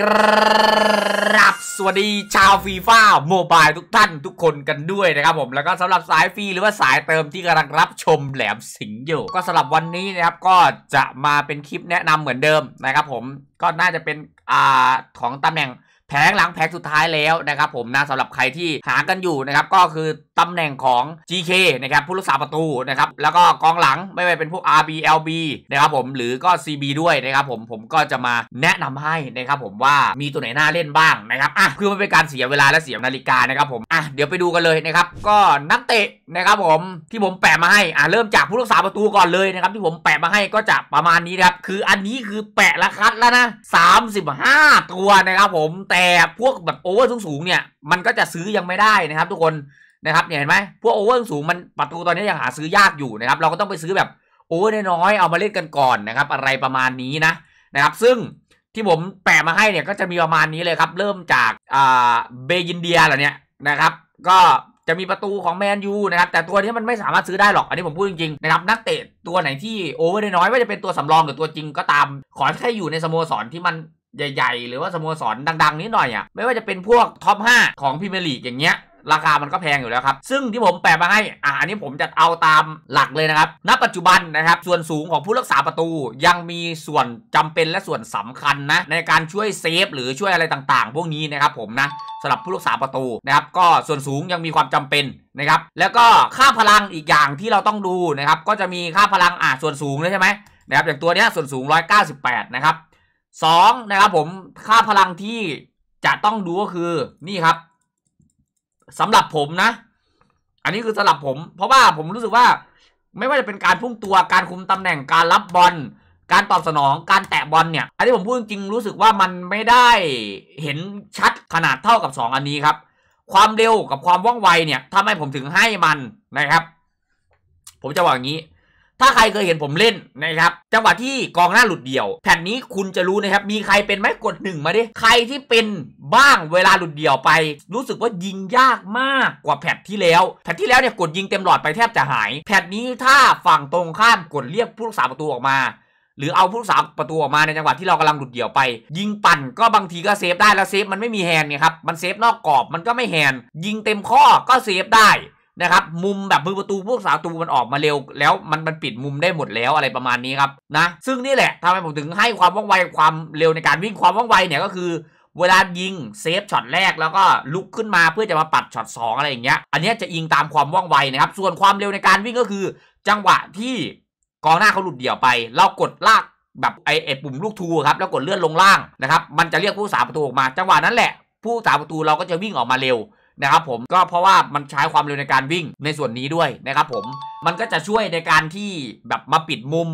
กรับสวัสดีชาวฟีฟ่าโมบายทุกท่านทุกคนกันด้วยนะครับผมแล้วก็สำหรับสายฟรีหรือว่าสายเติมที่กำลังรับชมแหลมสิงห์อยู่ ก็สำหรับวันนี้นะครับก็จะมาเป็นคลิปแนะนำเหมือนเดิมนะครับผมก็น่าจะเป็นอ่าของตำแหน่ง แผงหลังแผงสุดท้ายแล้วนะครับผมนะสำหรับใครที่หากันอยู่นะครับก็คือตำแหน่งของ GK นะครับผู้รักษาประตูนะครับแล้วก็กองหลังไม่ว่าเป็นพวก RB LB นะครับผมหรือก็ CB ด้วยนะครับผมผมก็จะมาแนะนำให้นะครับผมว่ามีตัวไหนน่าเล่นบ้างนะครับอะคือมันเป็นการเสียเวลาและเสียนาฬิกานะครับผมอะเดี๋ยวไปดูกันเลยนะครับก็นักเตะนะครับผมที่ผมแปะมาให้อะเริ่มจากผู้รักษาประตูก่อนเลยนะครับที่ผมแปะมาให้ก็จะประมาณนี้นะครับคืออันนี้คือแปะละคัดแล้วนะ35 ตัวนะครับผมแต่แต่พวกแบบโอเวอร์สูงๆเนี่ย มันก็จะซื้อยังไม่ได้นะครับทุกคนนะครับเนี่ยเห็นไหมพวกโอเวอร์สูงมันประตูตอนนี้ยังหาซื้อยากอยู่นะครับ เราก็ต้องไปซื้อแบบโอเวอร์น้อยๆเอามาเล่นกันก่อนนะครับ อะไรประมาณนี้นะนะครับ ซึ่งที่ผมแปะมาให้เนี่ยก็จะมีประมาณนี้เลยครับ เริ่มจากอ่าเบยินเดียเหรอเนี่ยนะครับ ก็จะมีประตูของแมนยูนะครับ แต่ตัวนี้มันไม่สามารถซื้อได้หรอก อันนี้ผมพูดจริงๆนะครับนักเตะตัวไหนที่โอเวอร์น้อยไม่ว่าจะเป็นตัวสำรองหรือตัวจริงก็ตาม ขอแค่อยู่ในสโมสรที่มัน ใหญ่ๆ หรือว่าสโมสรดังๆนิดหน่อยอะไม่ว่าจะเป็นพวกท็อป 5 ของพรีเมียร์ลีกอย่างเงี้ยราคามันก็แพงอยู่แล้วครับ ซึ่งที่ผมแปะมาให้ อ่านี้ผมจะเอาตามหลักเลยนะครับ ณ ปัจจุบันนะครับ ส่วนสูงของผู้รักษาประตูยังมีส่วนจำเป็นและส่วนสำคัญนะ ในการช่วยเซฟหรือช่วยอะไรต่างๆ พวกนี้นะครับผมนะสำหรับผู้รักษาประตูนะครับ ก็ส่วนสูงยังมีความจำเป็นนะครับ แล้วก็ค่าพลังอีกอย่างที่เราต้องดูนะครับ ก็จะมีค่าพลังอ่าส่วนสูงเลยใช่ไหมนะครับอย่างตัวเนี้ยส่วนสูง 198 นะครับ สองนะครับผมค่าพลังที่จะต้องดูก็คือนี่ครับสำหรับผมนะ อันนี้คือสำหรับผม เพราะว่าผมรู้สึกว่า ไม่ว่าจะเป็นการพุ่งตัวการคุมตำแหน่งการรับบอลการตอบสนองการแตะบอลเนี่ย อันนี้ผมพูดจริงรู้สึกว่ามันไม่ได้เห็นชัดขนาดเท่ากับ 2 อันนี้ครับ ความเร็วกับความว่องไวเนี่ยทำให้ผมถึงให้มันนะครับ ผมจะบอกอย่างนี้ ถ้าใครเคยเห็นผมเล่นนะครับ จังหวะที่กองหน้าหลุดเดี่ยว แผ่นนี้คุณจะรู้นะครับ มีใครเป็นไหมกดหนึ่งมาดิ ใครที่เป็นบ้างเวลาหลุดเดี่ยวไป รู้สึกว่ายิงยากมากกว่าแผ่นที่แล้ว แผ่นที่แล้วเนี่ยกดยิงเต็มหลอดไปแทบจะหาย แผ่นนี้ถ้าฝั่งตรงข้ามกดเรียกผู้รักษาประตูออกมาหรือเอาผู้รักษาประตูออกมาในจังหวะที่เรากำลังหลุดเดี่ยวไป ยิงปั่นก็บางทีก็เซฟได้แล้วเซฟมันไม่มีแฮนด์ไงครับ มันเซฟนอกกรอบมันก็ไม่แฮนด์ยิงเต็มข้อก็เซฟได้ นะครับมุมแบบมือประตูพวกสาตูมันออกมาเร็ว แล้วมันมันปิดมุมได้หมดแล้วอะไรประมาณนี้ครับนะซึ่งนี่แหละทำให้ผมถึงให้ความว่องไวความเร็วในการวิ่งความว่องไวเนี่ยก็คือเวลายิงเซฟช็อตแรกแล้วก็ลุกขึ้นมาเพื่อจะมาปัดช็อต2อะไรอย่างเงี้ย อันนี้จะอิงตามความว่องไวนะครับ ส่วนความเร็วในการวิ่งก็คือ จังหวะที่กองหน้าเขาหลุดเดี่ยวไป เรากดลากแบบไอไอปุ่มลูกทูครับแล้วกดเลื่อนลงล่างนะครับมันจะเรียกผู้สาประตูออกมา จังหวะนั้นแหละ ผู้สาประตูเราก็จะวิ่งออกมาเร็ว นะครับผมก็เพราะว่ามันใช้ความเร็วในการวิ่งในส่วนนี้ด้วยนะครับผมมันก็จะช่วยในการที่แบบมาปิดมุม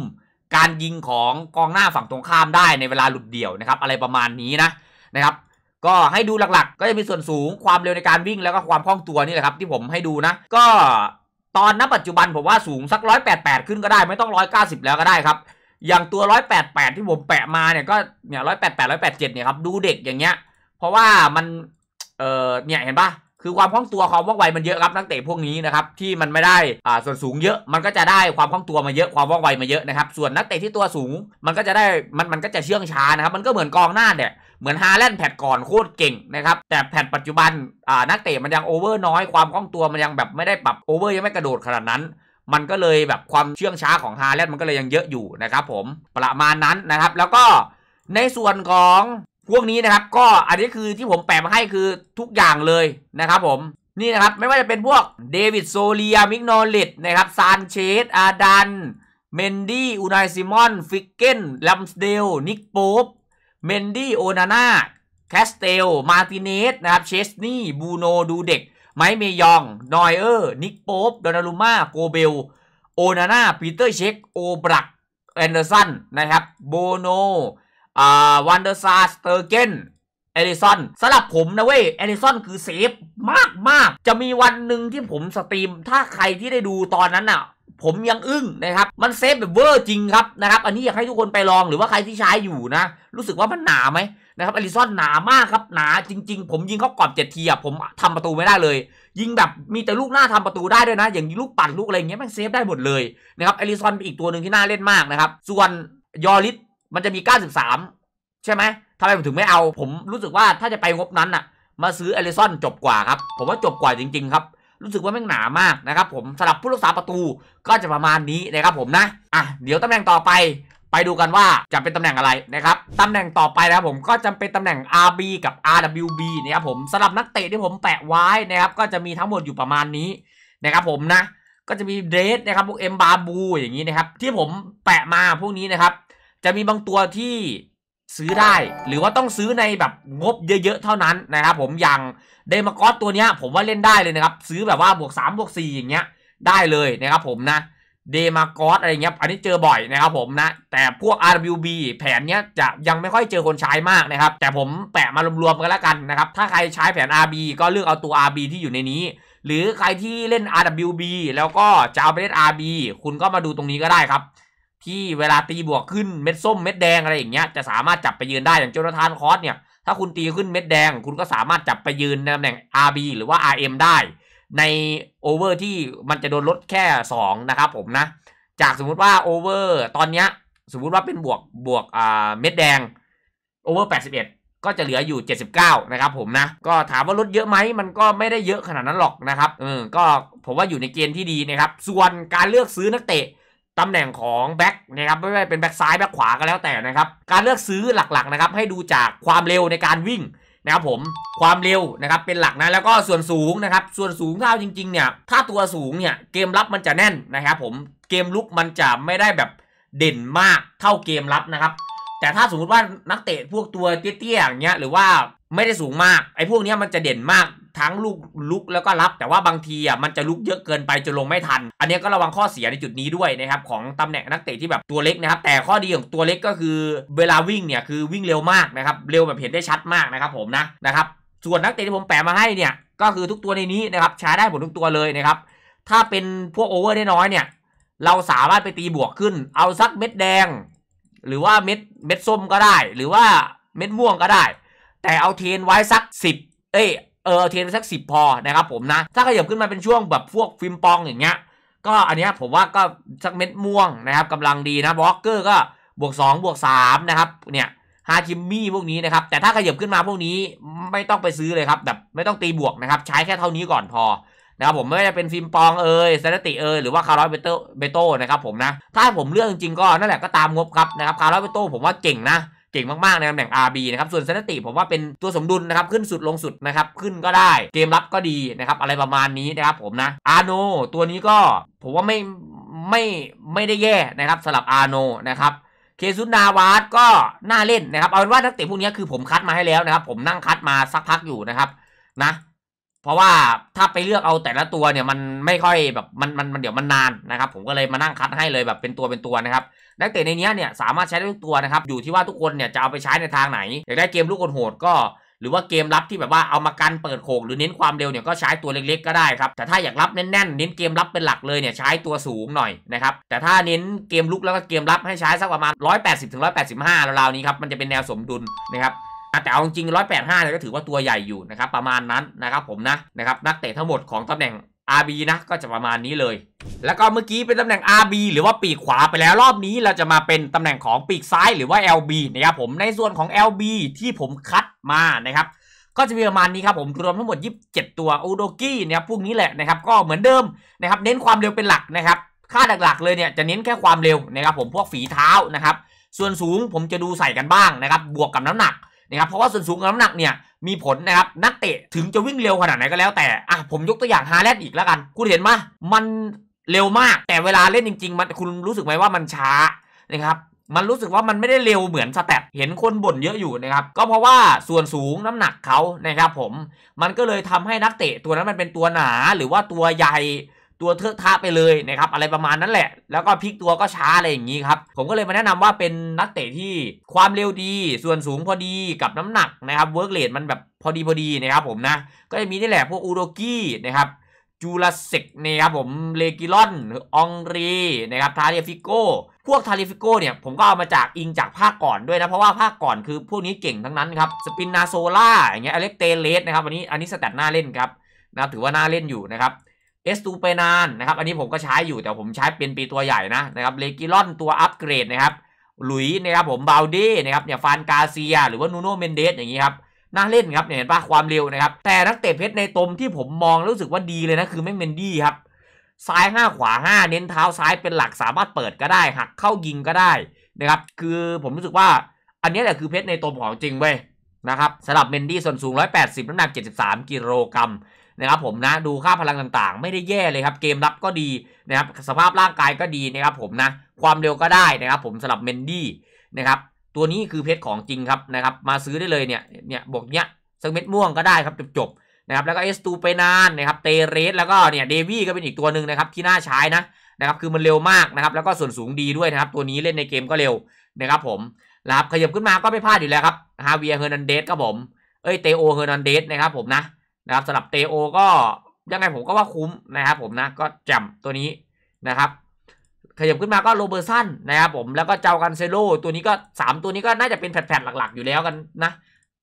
การยิงของกองหน้าฝั่งตรงข้ามได้ในเวลาหลุดเดี่ยวนะครับอะไรประมาณนี้นะนะครับก็ให้ดูหลักๆ ก็จะมีส่วนสูงความเร็วในการวิ่งแล้วก็ความคล่องตัวนี่แหละครับที่ผมให้ดูนะ ก็ตอนณปัจจุบันผมว่าสูงสักร้อยแปดแปดขึ้นก็ได้ไม่ต้องร้อยเก้าสิบแล้วก็ได้ครับ อย่างตัวร้อยแปดแปดที่ผมแปะมาเนี่ยก็เนี่ยร้อยแปดแปดร้อยแปดเจ็ดเนี่ยครับดูเด็กอย่างเงี้ย เพราะว่ามันเออเนี่ยเห็นปะ คือความคล่องตัวความว่องไวมันเยอะครับนักเตะพวกนี้นะครับที่มันไม่ได้อ่าส่วนสูงเยอะมันก็จะได้ความคล่องตัวมาเยอะความว่องไวมาเยอะนะครับส่วนนักเตะที่ตัวสูงมันก็จะได้มันมันก็จะเชื่องช้านะครับมันก็เหมือนกองหน้าเนี่ยเหมือนฮาแลนด์แพทก่อนโคตรเก่งนะครับแต่แพทปัจจุบันอ่านักเตะมันยังโอเวอร์น้อยความคล่องตัวมันยังแบบไม่ได้ปรับโอเวอร์ยังไม่กระโดดขนาดนั้นมันก็เลยแบบความเชื่องช้าของฮาแลนด์มันก็เลยยังเยอะอยู่นะครับผมประมาณนั้นนะครับ แล้วก็ในส่วนของ พวกนี้นะครับก็อันนี้คือที่ผมแปะมาให้คือทุกอย่างเลยนะครับผมนี่นะครับไม่ว่าจะเป็นพวกเดวิดโซเลียมิกโนลิตนะครับซานเชสอาดันเมนดี้อูนายซิมอนฟิกเกนลัมสเดลนิกโป๊ปเมนดี้โอนาน่าแคสเตลมาติเนสนะครับเชสนี่บูโนดูเด็กไมเมยองนอยเออร์นิกโป๊ปโดนารุมาโกเบลโอนาน่าปีเตอร์เช็คโอบรักแอนเดอร์สันนะครับโบโน อ่าวันเดอร์ซาสเตอร์เกนเอลิสันสำหรับผมนะเว้ยเอลิสันคือเซฟมากมากจะมีวันหนึ่งที่ผมสตรีม ถ้าใครที่ได้ดูตอนนั้นน่ะ ผมยังอึ้งนะครับ มันเซฟแบบเวอร์จริงครับนะครับ อันนี้อยากให้ทุกคนไปลองหรือว่าใครที่ใช้อยู่นะ รู้สึกว่ามันหนาไหมนะครับเอลิสันหนามากครับหนาจริง ๆ ผมยิงเข้ากรอบเจ็ดทีอะผมทำประตูไม่ได้เลย ยิงแบบมีแต่ลูกหน้าทำประตูได้ด้วยนะ อย่างลูกปั่นลูกอะไรเงี้ยม่งเซฟได้หมดเลยนะครับเอลิสันเป็นอีกตัวหนึ่งที่น่าเล่นมากนะครับส่วนยอริส มันจะมี 93 ใช่ไหมทำไมผมถึงไม่เอา ผมรู้สึกว่าถ้าจะไปงบนั้นอะมาซื้อเอลิซอนจบกว่าครับ ผมว่าจบกว่าจริง ๆ ครับ รู้สึกว่าแม่งหนามากนะครับผมสำหรับผู้รักษาประตูก็จะประมาณนี้นะครับผมนะอะเดี๋ยวตำแหน่งต่อไปไปดูกันว่าจะเป็นตำแหน่งอะไรนะครับตำแหน่งต่อไปนะครับผมก็จะเป็นตำแหน่ง RB กับ RWB นะครับผมสำหรับนักเตะที่ผมแปะไว้นะครับก็จะมีทั้งหมดอยู่ประมาณนี้นะครับผมนะก็จะมีเดรสนะครับพวกเอ็มบาบูอย่างนี้นะครับที่ผมแปะมาพวกนี้นะครับ จะมีบางตัวที่ซื้อได้ หรือว่าต้องซื้อในแบบงบเยอะๆเท่านั้นนะครับผมอย่างเดมากอสตัวเนี้ย ผมว่าเล่นได้เลยนะครับ ซื้อแบบว่าบวก3บวก4อย่างเงี้ยได้เลยนะครับผมนะเดมากอสอะไรเงี้ยอันนี้เจอบ่อยนะครับผมนะ แต่พวก RWB แผนเนี้ยจะยังไม่ค่อยเจอคนใช้มากนะครับ แต่ผมแปะมารวมๆกันแล้วกันนะครับ ถ้าใครใช้แผน RB ก็เลือกเอาตัว RB ที่อยู่ในนี้ หรือใครที่เล่น RWB แล้วก็จะเอาไปเล่น RB คุณก็มาดูตรงนี้ก็ได้ครับ ที่เวลาตีบวกขึ้นเม็ดส้มเม็ดแดงอะไรอย่างเงี้ยจะสามารถจับไปยืนได้อย่างโจนาธานคอสเนี่ยถ้าคุณตีขึ้นเม็ดแดง คุณก็สามารถจับไปยืนในตำแหน่ง RB หรือว่า RM ได้ ในโอเวอร์ที่มันจะโดนลดแค่ 2 นะครับผมนะ จากสมมุติว่าโอเวอร์ตอนเนี้ยสมมุติว่าเป็นบวกบวกอ่าเม็ดแดงโอเวอร์81 ก็จะเหลืออยู่ 79 นะครับผมนะ ก็ถามว่าลดเยอะไหมมันก็ไม่ได้เยอะขนาดนั้นหรอกนะครับเออก็ผมว่าอยู่ในเกณฑ์ที่ดีนะครับ ส่วนการเลือกซื้อนักเตะ ตำแหน่งของแบ็กนะครับไม่ว่าเป็นแบ็กซ้ายแบ็กขวาก็แล้วแต่นะครับ การเลือกซื้อหลักๆนะครับให้ดูจากความเร็วในการวิ่งนะครับผมความเร็วนะครับเป็นหลักนะแล้วก็ส่วนสูงนะครับส่วนสูงถ้าเอาจริงๆเนี่ยถ้าตัวสูงเนี่ยเกมรับมันจะแน่นนะครับผมเกมลุกมันจะไม่ได้แบบเด่นมากเท่าเกมรับนะครับแต่ถ้าสมมติว่านักเตะพวกตัวเตี้ยๆอย่างเงี้ยหรือว่าไม่ได้สูงมากไอ้พวกนี้มันจะเด่นมาก ทั้งลูกลุกแล้วก็รับ แต่ว่าบางทีอะมันจะลุกเยอะเกินไปจนลงไม่ทัน อันนี้ก็ระวังข้อเสียในจุดนี้ด้วยนะครับของตำแหน่งนักเตะที่แบบตัวเล็กนะครับ แต่ข้อดีของตัวเล็กก็คือเวลาวิ่งเนี่ยคือวิ่งเร็วมากนะครับ เร็วแบบเห็นได้ชัดมากนะครับผมนะนะครับ ส่วนนักเตะที่ผมแปะมาให้เนี่ยก็คือทุกตัวในนี้นะครับใช้ได้หมดทุกตัวเลยนะครับ ถ้าเป็นพวกโอเวอร์ได้น้อยเนี่ยเราสามารถไปตีบวกขึ้น เอาสักเม็ดแดง หรือว่าเม็ดเม็ดส้มก็ได้ หรือว่าเม็ดม่วงก็ได้ แต่เอาเทนไว้สักสิบเอ้ย เออเอาเทนไว้สักสิบพอนะครับผมนะ ถ้าขยับขึ้นมาเป็นช่วงแบบพวกฟิล์มปองอย่างเงี้ย ก็อันเนี้ยผมว่าก็สักเม็ดม่วงนะครับกำลังดีนะบล็อกเกอร์ก็บวก2บวก3นะครับเนี่ยฮาจิมมี่พวกนี้นะครับ แต่ถ้าขยับขึ้นมาพวกนี้ไม่ต้องไปซื้อเลยครับแบบไม่ต้องตีบวกนะครับ ใช้แค่เท่านี้ก่อนพอนะครับผมไม่ว่าจะเป็นฟิล์มปองเอยสแตติเอยหรือว่าคาร์ลเบโตเบโตนะครับผมนะถ้าผมเลือกจริงๆก็นั่นแหละก็ตามงบครับนะครับคาร์ลเบโตผมว่าเก่งนะ เก่งมากๆในตำแหน่ง RB นะครับส่วนสถิติผมว่าเป็นตัวสมดุลนะครับขึ้นสุดลงสุดนะครับขึ้นก็ได้เกมรับก็ดีนะครับอะไรประมาณนี้นะครับผมนะอาโนตัวนี้ก็ผมว่าไม่ไม่ไม่ได้แย่นะครับสำหรับอาโนนะครับเคซุนนาวาสก็น่าเล่นนะครับเอาเป็นว่านักเตะพวกนี้คือผมคัดมาให้แล้วนะครับผมนั่งคัดมาสักพักอยู่นะครับนะ เพราะว่าถ้าไปเลือกเอาแต่ละตัวเนี่ยมันไม่ค่อยแบบมันมันมันเดี๋ยวมันนานนะครับ ผมก็เลยมานั่งคัดให้เลยแบบเป็นตัวเป็นตัวนะครับนักเตะในนี้เนี่ยสามารถใช้ได้ทุกตัวนะครับอยู่ที่ว่าทุกคนเนี่ยจะเอาไปใช้ในทางไหนอยากได้เกมลูกโหดก็ หรือว่าเกมรับที่แบบว่าเอามากันเปิดโขกหรือเน้นความเร็วเนี่ยก็ใช้ตัวเล็กๆ ก็ได้ครับแต่ถ้าอยากรับแน่นๆเน้นเกมรับเป็นหลักเลยเนี่ยใช้ตัวสูงหน่อยนะครับแต่ถ้าเน้นเกมลุกแล้วก็เกมรับให้ใช้สักประมาณ180ถึง185ราวๆนี้ครับมันจะเป็นแนวสมดุลนะครับ แต่เอาจริงๆ185เนี่ยก็ถือว่าตัวใหญ่อยู่นะครับประมาณนั้นนะครับผมนะนะครับนักเตะทั้งหมดของตำแหน่ง RB นะก็จะประมาณนี้เลย แล้วก็เมื่อกี้เป็นตำแหน่ง RB หรือว่าปีกขวาไปแล้วรอบนี้เราจะมาเป็นตำแหน่งของปีกซ้ายหรือว่า LB นะครับผมในส่วนของ LB ที่ผมคัดมานะครับก็จะมีประมาณนี้ครับผมรวมทั้งหมด 27 ตัวอูโดกี้นะครับพวกนี้แหละนะครับก็เหมือนเดิมนะครับเน้นความเร็วเป็นหลักนะครับค่าหลักๆเลยเนี่ยจะเน้นแค่ความเร็วนะครับผมพวกฝีเท้านะครับส่วนสูงผมจะดูใส่กันบ้างนะครับบวกกับน้ำหนัก นะครับเพราะว่าส่วนสูงกับน้ำหนักเนี่ยมีผลนะครับนักเตะถึงจะวิ่งเร็วขนาดไหนก็แล้วแต่อะผมยกตัวอย่างฮาแลนด์อีกแล้วกัน คุณเห็นไหมมันเร็วมาก แต่เวลาเล่นจริง ๆ มันคุณรู้สึกไหมว่ามันช้านะครับมันรู้สึกว่ามันไม่ได้เร็วเหมือนสแตทเห็นคนบ่นเยอะอยู่นะครับ ก็เพราะว่าส่วนสูงน้ำหนักเขานะครับผม มันก็เลยทำให้นักเตะตัวนั้นมันเป็นตัวหนาหรือว่าตัวใหญ่ ตัวเทอะทะไปเลยนะครับอะไรประมาณนั้นแหละ แล้วก็พลิกตัวก็ช้าอะไรอย่างนี้ครับผมก็เลยมาแนะนำว่าเป็นนักเตะที่ความเร็วดีส่วนสูงพอดีกับน้ำหนักนะครับเวิร์กเรทมันแบบพอดีพอดีนะครับผมนะก็จะมีนี่แหละพวกอูโรกี้นะครับจูราเซกนะครับผมเลกิลอนองรีนะครับทาเรียฟิโก้พวกทาเรียฟิโก้เนี่ยผมก็เอามาจากอิงจากภาคก่อนด้วยนะ เพราะว่าภาคก่อนคือพวกนี้เก่งทั้งนั้นครับ สปินนาโซล่าอย่างเงี้ยอเล็กเตเลสนะครับอันนี้อันนี้สแตทหน้าเล่นครับนะถือว่าน่าเล่นอยู่นะครับ เอสตูเปนานนะครับ อันนี้ผมก็ใช้อยู่แต่ผมใช้เป็นปีตัวใหญ่นะนะครับเลกิลอนตัวอัปเกรดนะครับ หลุยนะครับผมบาลเด้นะครับเนี่ยฟานกาเซีย หรือว่านูโนเมนเดสอย่างนี้ครับน่าเล่นครับเนี่ยเห็นปะความเร็วนะครับ แต่นักเตะเพชรในตมที่ผมมองรู้สึกว่าดีเลยนะ คือแม่งเมนดี้ครับ ซ้าย 5 ขวา 5 เน้นเท้าซ้ายเป็นหลักสามารถเปิดก็ได้ หักเข้ายิงก็ได้นะครับ คือผมรู้สึกว่าอันนี้แหละคือเพชรในตมของจริงเว้ยนะครับสำหรับเมนดี้ส่วนสูง 180 น้ำหนัก 73 กิโลกรัม นะครับผมนะดูค่าพลังต่างๆ ไม่ได้แย่เลยครับ เกมรับก็ดีนะครับสภาพร่างกายก็ดีนะครับผมนะความเร็วก็ได้นะครับผมสำหรับเมนดี้นะครับตัวนี้คือเพชรของจริงครับนะครับมาซื้อได้เลยเนี่ยเนี่ยบวกเนี้ยสักเม็ดม่วงก็ได้ครับจบๆนะครับแล้วก็เอสตูเปนานนะครับเตเรสแล้วก็เนี่ยเดวี่ก็เป็นอีกตัวหนึ่งนะครับที่น่าใช้นะนะครับคือมันเร็วมากนะครับแล้วก็ส่วนสูงดีด้วยนะครับตัวนี้เล่นในเกมก็เร็วนะครับผมนะครับขยับขึ้นมาก็ไม่พลาดอยู่แล้วครับฮาเวียเฮอร์นันเดสครับผมเอ้ยเตโอเฮอร์นันเดสนะครับผมนะ นะครับสำหรับเตโอก็ยังไงผมก็ว่าคุ้มนะครับผมนะก็จำตัวนี้นะครับขยับขึ้นมาก็โรเบอร์สันนะครับผมแล้วก็เจ้ากันเซโลตัวนี้ก็ 3 ตัวนี้ก็น่าจะเป็นแผ่นๆหลักๆ อยู่แล้วกันนะ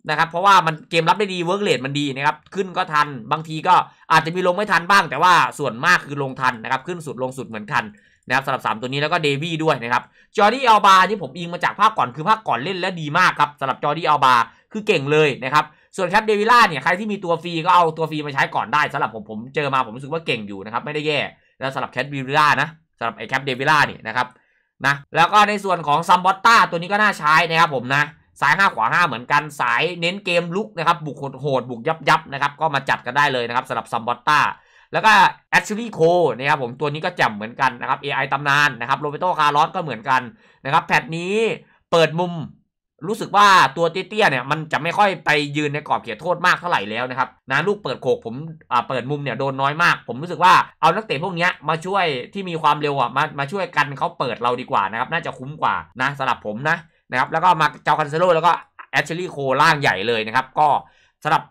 นะครับเพราะว่ามันเกมรับได้ดีเวิร์กเลดมันดีนะครับขึ้นก็ทันบางทีก็อาจจะมีลงไม่ทันบ้าง แต่ว่าส่วนมากคือลงทันนะครับขึ้นสุดลงสุดเหมือนกันนะครับสำหรับ 3 ตัวนี้แล้วก็เดวี่ด้วยนะครับจอร์ดี้อัลบาที่ผมอิงมาจากภาคก่อนคือภาคก่อนเล่นและดีมากครับสำหรับจอร์ดี้อัลบาคือเก่งเลยนะครับ ส่วนแคปเดวิล่าเนี่ยใครที่มีตัวฟรีก็เอาตัวฟรีมาใช้ก่อนได้สำหรับผมผมเจอมาผมรู้สึกว่าเก่งอยู่นะครับไม่ได้แย่แล้วสำหรับแคปเดวิล่านะสำหรับไอแคปเดวิล่าเนี่ยนะครับนะแล้วก็ในส่วนของซัมบอตตาตัวนี้ก็น่าใช้นะครับผมนะสาย 5 ขวา 5 เหมือนกันสายเน้นเกมลุกนะครับบุกโหดบุกยับยับนะครับก็มาจัดกันได้เลยนะครับสำหรับซัมบอตตาแล้วก็แอชลีย์โคนะครับผมตัวนี้ก็แจ่มเหมือนกันนะครับ AI ตำนานนะครับโรเบโตคาร์ลอสก็เหมือนกันนะครับแพทนี้เปิดมุม รู้สึกว่าตัวเตี้ยๆเนี่ยมันจะไม่ค่อยไปยืนในกรอบเขตโทษมากเท่าไหร่แล้วนะครับนะลูกเปิดโขกผมอ่าเปิดมุมเนี่ยโดนน้อยมาก ผมรู้สึกว่าเอานักเตะพวกนี้มาช่วยที่มีความเร็วอะมามาช่วยกันเขาเปิดเราดีกว่านะครับน่าจะคุ้มกว่านะสำหรับผมนะนะครับแล้วก็มาเจ้าคันเซโลแล้วก็แอชลีย์โคล่างใหญ่เลยนะครับก็สำหรับ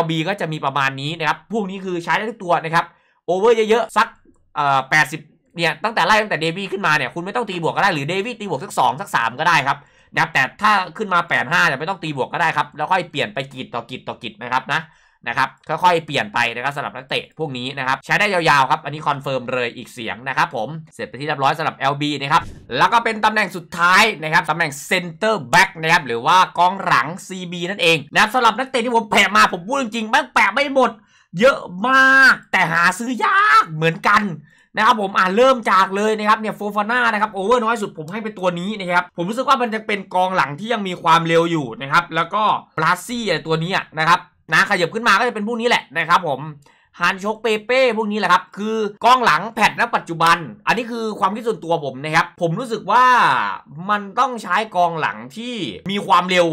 LB ก็จะมีประมาณนี้นะครับพวกนี้คือใช้ได้ทุกตัวนะครับโอเวอร์เยอะๆสักเอ่อแปดสิบเนี่ยตั้งแต่ไล่ตั้งแต่เดวี่ขึ้นมาเนี่ยคุณไม่ต้องตีบวกก็ได้หรือเดวี่ตีบวกสักสองสักสามก็ได้ครับ นะครับแต่ถ้าขึ้นมา8ปดห้าไม่ต้องตีบวกก็ได้ครับ แล้วค่อยเปลี่ยนไปกิจต่อกิจต่อกิจนะครับนะนะครับค่อยๆเปลี่ยนไปนะครับสำหรับนักเตะพวกนี้นะครับใช้ได้ยาวๆครับ อันนี้คอนเฟิร์มเลยอีกเสียงนะครับผมเสร็จไปที่เรียบร้อยสำหรับ LB นะครับแล้วก็เป็นตำแหน่งสุดท้ายนะครับตำแหน่งเซนเตอร์แบ็กนะครับหรือว่ากองหลัง CB นั่นเองนะครับสำหรับนักเตะที่ผมแปะมาผมพูดจริงๆแม่งแปะไม่หมด เยอะมากแต่หาซื้อยากเหมือนกัน นะครับผมอ่าเริ่มจากเลยนะครับเนี่ยโฟฟาน่านะครับโอเวอร์น้อยสุดผมให้เป็นตัวนี้นะครับผมรู้สึกว่ามันจะเป็นกองหลังที่ยังมีความเร็วอยู่นะครับแล้วก็บราซี่ตัวนี้นะครับนะขยับขึ้นมาก็จะเป็นพวกนี้แหละนะครับผมฮันชกเปเป้พวกนี้แหละครับ คือกองหลังแพทณปัจจุบัน อันนี้คือความคิดส่วนตัวผมนะครับ ผมรู้สึกว่ามันต้องใช้กองหลังที่มีความเร็ว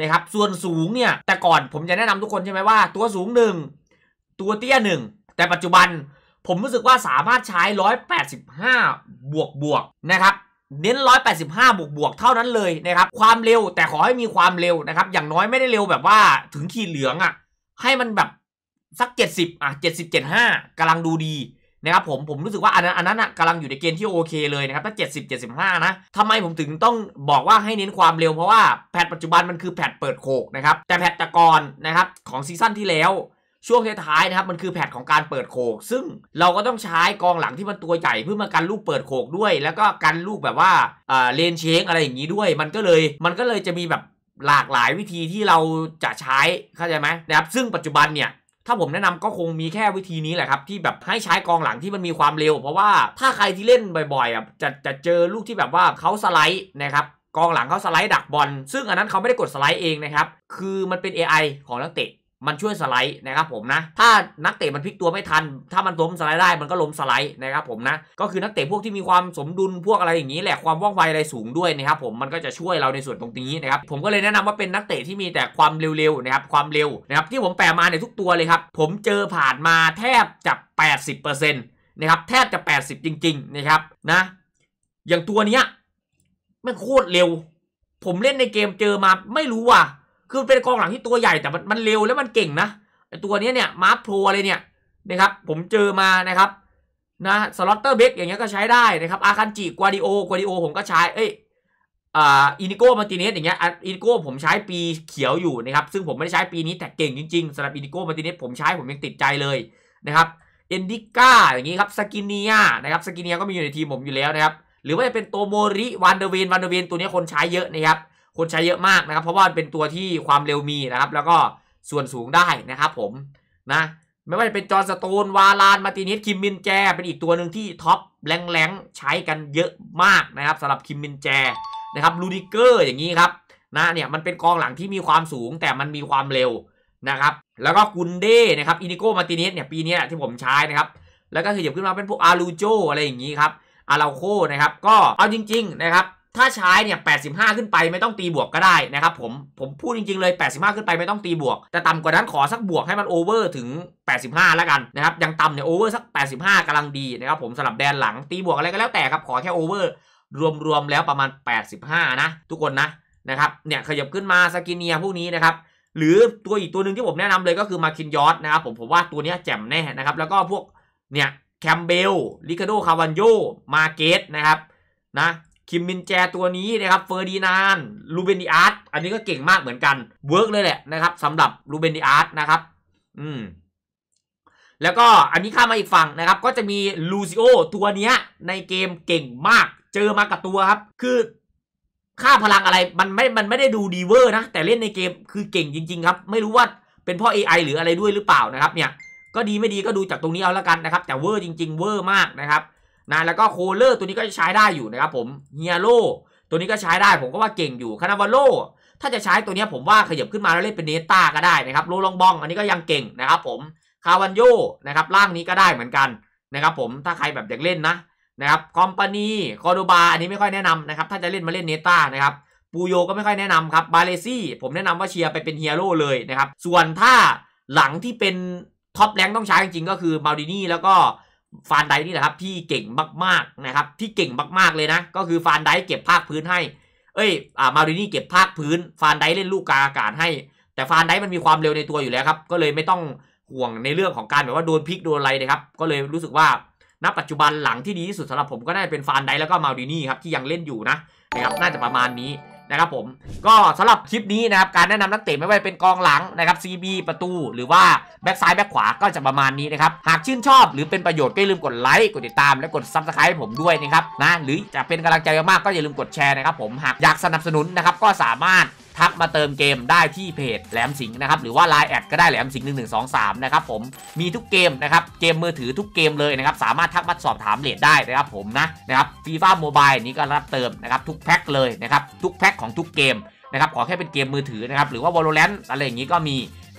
นะครับส่วนสูงเนี่ย แต่ก่อนผมจะแนะนำทุกคนใช่ไหมว่า ตัวสูงหนึ่งตัวเตี้ยหนึ่งแต่ปัจจุบัน ผมรู้สึกว่าสามารถใช้ 185 บวกบวกนะครับเน้น 185 บวกบวกเท่านั้นเลยนะครับ ความเร็วแต่ขอให้มีความเร็วนะครับ อย่างน้อยไม่ได้เร็วแบบว่าถึงขีดเหลืองอะ่ะ ให้มันแบบสัก 70 อะ 70 75กำลังดูดีนะครับผม ผมรู้สึกว่าอันนั้นอันนั้นอะกำลังอยู่ในเกณฑ์ที่โอเคเลยนะครับ ถ้า 70 75 นะทำไมผมถึงต้องบอกว่าให้เน้นความเร็วเพราะว่าแพทปัจจุบันมันคือแพทเปิดโคกนะครับ แต่แพทตะกอนนะครับของซีซั่นที่แล้ว ช่วงท้ายๆนะครับมันคือแพทของการเปิดโขก ซึ่งเราก็ต้องใช้กองหลังที่มันตัวใหญ่เพื่อมากันลูกเปิดโขกด้วย แล้วก็กันลูกแบบว่าเลนเชงอะไรอย่างนี้ด้วย มันก็เลยมันก็เลยจะมีแบบหลากหลายวิธีที่เราจะใช้เข้าใจไหมนะครับซึ่งปัจจุบันเนี่ยถ้าผมแนะนำก็คงมีแค่วิธีนี้แหละครับที่แบบให้ใช้กองหลังที่มันมีความเร็ว เพราะว่าถ้าใครที่เล่นบ่อยๆอะจะจะเจอลูกที่แบบว่าเขาสไลด์นะครับกองหลังเขาสไลด์ดักบอลซึ่งอันนั้นเขาไม่ได้กดสไลด์เองนะครับคือมันเป็น AI ของนักเตะ มันช่วยสไลด์นะครับผมนะ ถ้านักเตะมันพลิกตัวไม่ทัน ถ้ามันล้มสไลด์ได้มันก็ล้มสไลด์นะครับผมนะ ก็คือนักเตะพวกที่มีความสมดุลพวกอะไรอย่างนี้แหละความว่องไวอะไรสูงด้วยนะครับผมมันก็จะช่วยเราในส่วนตรงนี้นะครับผมก็เลยแนะนำว่าเป็นนักเตะที่มีแต่ความเร็วๆนะครับความเร็วนะครับที่ผมแปลมาในทุกตัวเลยครับผมเจอผ่านมาแทบจะ80%นะครับแทบจะ 80 จริงๆนะครับนะอย่างตัวเนี้ยมันโคตรเร็ว ผมเล่นในเกมเจอมาไม่รู้ว่ะ คือเป็นกองหลังที่ตัวใหญ่แต่มันมันเร็วแล้วมันเก่งนะไอตัวนี้เนี่ยมาร์คโปรอะไรเนี่ยนะครับผมเจอมานะครับนะสล็อตเตอร์เบกอย่างเงี้ยก็ใช้ได้นะครับอาคันจิกวาดิโอกวาดิโอผมก็ใช้เอ้ยอ่าอินิโก้มาติเนสอย่างเงี้ยอินิโก้ผมใช้ปีเขียวอยู่นะครับซึ่งผมไม่ได้ใช้ปีนี้แต่เก่งจริงๆสำหรับอินิโก้มาติเนสผมใช้ผมยังติดใจเลยนะครับเอนดิก้าอย่างงี้ครับสกินเนียนะครับสกินเนียก็มีอยู่ในทีมผมอยู่แล้วนะครับหรือว่าจะเป็นโตโมริวันเดเวนวันเดเวนตัวนี้คนใช้เยอะนะครับ คนใช้เยอะมากนะครับ เพราะว่าเป็นตัวที่ความเร็วมีนะครับ แล้วก็ส่วนสูงได้นะครับผมนะไม่ว่าจะเป็นจอร์สโตน วาลาน มาตินิสคิมมินแจ เป็นอีกตัวหนึ่งที่ท็อปแรงๆ ใช้กันเยอะมากนะครับสำหรับคิมมินแจนะครับลูดิเกอร์อย่างนี้ครับนะเนี่ยมันเป็นกองหลังที่มีความสูงแต่มันมีความเร็วนะครับแล้วก็กุนเด้นะครับอินิโกมาตินิสเนี่ยปีนี้ที่ผมใช้นะครับแล้วก็ขยับขึ้นมาเป็นพวกอารูโจอะไรอย่างนี้ครับอาราโคนะครับก็เอาจริง ๆนะครับ ถ้าใช้เนี่ย 85 ขึ้นไปไม่ต้องตีบวกก็ได้นะครับผม ผมพูดจริงๆเลย 85 ขึ้นไปไม่ต้องตีบวก แต่ต่ำกว่านั้นขอสักบวกให้มันโอเวอร์ถึง 85 แล้วกันนะครับ ยังต่ำเนี่ยโอเวอร์สัก 85กำลังดีนะครับผมสำหรับแดนหลังตีบวกอะไรก็แล้วแต่ครับ ขอแค่โอเวอร์รวมๆแล้วประมาณ 85 นะ ทุกคนนะนะครับ เนี่ยขยับขึ้นมาสกินเนียพวกนี้นะครับ หรือตัวอีกตัวหนึ่งที่ผมแนะนำเลยก็คือมาคินยอสนะครับผมผมว่าตัวนี้แจ่มแน่นะครับ แล้วก็พวกเนี่ยแคมเบลลิคาโดคาวันโยมาเกตนะครับนะ คิมมินแจตัวนี้นะครับเฟอร์ดินานลูเบนดิอาร์ตอันนี้ก็เก่งมากเหมือนกันเวิร์กเลยแหละนะครับสำหรับลูเบนดิอาร์ตนะครับอืมแล้วก็อันนี้ข้ามมาอีกฝั่งนะครับ ก็จะมีลูซิโอตัวเนี้ยในเกมเก่งมาก เจอมากับตัวครับ คือค่าพลังอะไรมันไม่ มันไม่ได้ดูดีเวอร์นะ แต่เล่นในเกมคือเก่งจริง ๆ ครับ ไม่รู้ว่าเป็นเพราะ AI หรืออะไรด้วยหรือเปล่านะครับเนี่ย ก็ดีไม่ดีก็ดูจากตรงนี้เอาละกันนะครับ แต่เวอร์จริง ๆ เวอร์มากนะครับ นะแล้วก็โคเลอร์ตัวนี้ก็ใช้ได้อยู่นะครับผมเฮียโรตัวนี้ก็ใช้ได้ผมก็ว่าเก่งอยู่คานาวาโลถ้าจะใช้ตัวนี้ผมว่าขยับขึ้นมาแล้วเล่นเป็นเนต้าก็ได้นะครับโรลองบอง อันนี้ก็ยังเก่งนะครับผมคาวันโยนะครับล่างนี้ก็ได้เหมือนกันนะครับผมถ้าใครแบบอยากเล่นนะนะครับคอมพานีคอโดบาอันนี้ไม่ค่อยแนะนำนะครับถ้าจะเล่นมาเล่นเนต้านะครับปูโยก็ไม่ค่อยแนะนำครับบาเลซี่ผมแนะนำว่าเชียร์ไปเป็นเฮียโร่เลยนะครับส่วนถ้าหลังที่เป็นท็อปแรงต้องใช้จริงๆก็คือมาดินี่แล้วก็ ฟานไดนี่แหละครับที่เก่งมากๆนะครับ ที่เก่งมากๆเลยนะ ก็คือฟานไดเก็บภาคพื้นให้ เอ้ยอ่ามาดินี่เก็บภาคพื้น ฟานไดเล่นลูกกาอากาศให้ แต่ฟานไดมันมีความเร็วในตัวอยู่แล้วครับ ก็เลยไม่ต้องห่วงในเรื่องของการแบบว่าโดนพลิกโดนอะไรนะครับ ก็เลยรู้สึกว่าณปัจจุบันหลังที่ดีที่สุดสำหรับผมก็น่าจะเป็นฟานไดแล้วก็มาดินี่ครับที่ยังเล่นอยู่นะนะครับน่าจะประมาณนี้ นะครับผมก็สำหรับคลิปนี้นะครับการแนะนำนักเตะไม่ว่าเป็นกองหลังนะครับ CB ประตู หรือว่าแบ็กซ้ายแบ็กขวาก็จะประมาณนี้นะครับหากชื่นชอบหรือเป็นประโยชน์ก็อย่าลืมกดไลค์กดติดตามและกดซับสไครต์ผมด้วยนะครับนะหรือจะเป็นกำลังใจมากก็อย่าลืมกดแชร์นะครับผมหากอยากสนับสนุนนะครับก็สามารถ ทักมาเติมเกมได้ที่เพจแหลมสิงห์นะครับหรือว่า Line แอดก็ได้แหลมสิงห์หนึ่งหนึ่งสองสามนะครับผมมีทุกเกมนะครับเกมมือถือทุกเกมเลยนะครับสามารถทักมาสอบถามเลทได้นะครับผมนะนะครับฟีฟ่าโมบายนี้ก็รับเติมนะครับทุกแพ็คเลยนะครับทุกแพ็คของทุกเกมนะครับขอแค่เป็นเกมมือถือนะครับหรือว่า Valorant อะไรอย่างนี้ก็มี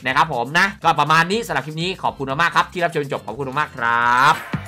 นะครับผมนะก็ประมาณนี้สำหรับคลิปนี้ขอบคุณมากครับที่รับชมจบขอบคุณมากครับ